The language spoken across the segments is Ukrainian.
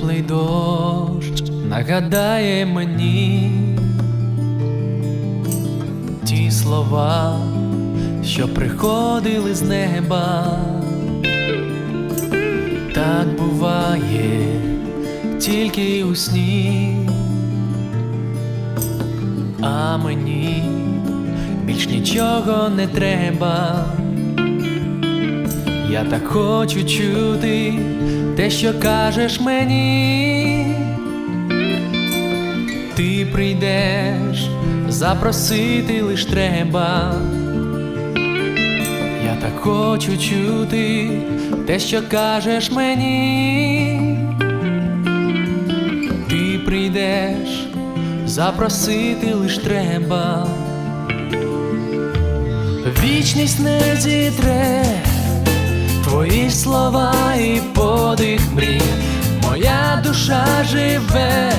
Теплий дощ нагадає мені ті слова, що приходили з неба. Так буває тільки у сні, а мені більш нічого не треба. Я так хочу чути що кажеш мені. Ти прийдеш, запросити лиш треба. Я так хочу чути те, що кажеш мені. Ти прийдеш, запросити лиш треба. Вічність не зітре твої слова і подих мрій, моя душа живе,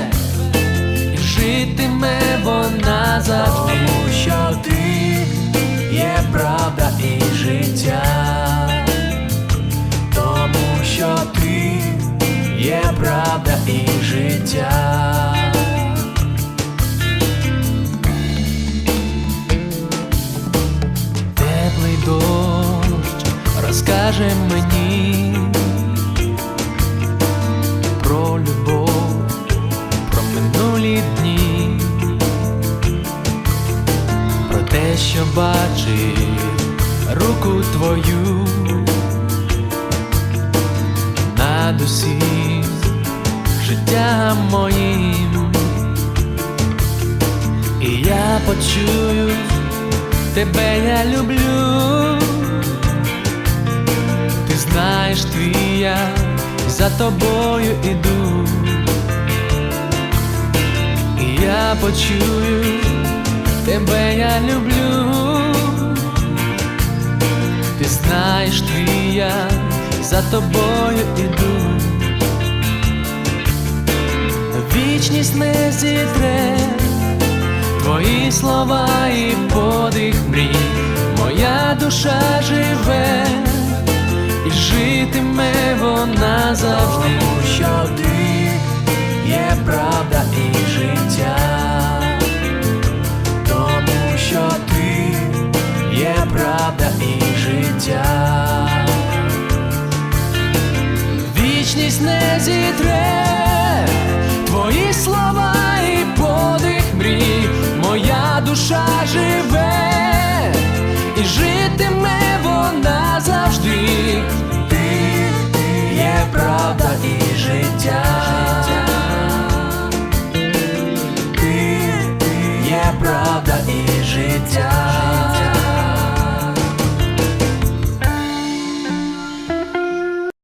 і житиме вона завжди, Тому що ти є правда і життя, тому що ти є правда і життя. Розкаже мені про любов, про минулі дні, про те, що бачив руку твою над усім життям моїм, і я почую. Тебе я люблю, знаєш твій я за тобою іду, і я почую, тебе я люблю, ти знаєш твій я за тобою іду, вічність не зітре. Твої слова і подих мрій, моя душа живе, житиме вона завжди, Тому що ти є правда і життя, тому що ти є правда і життя, вічність не зітре,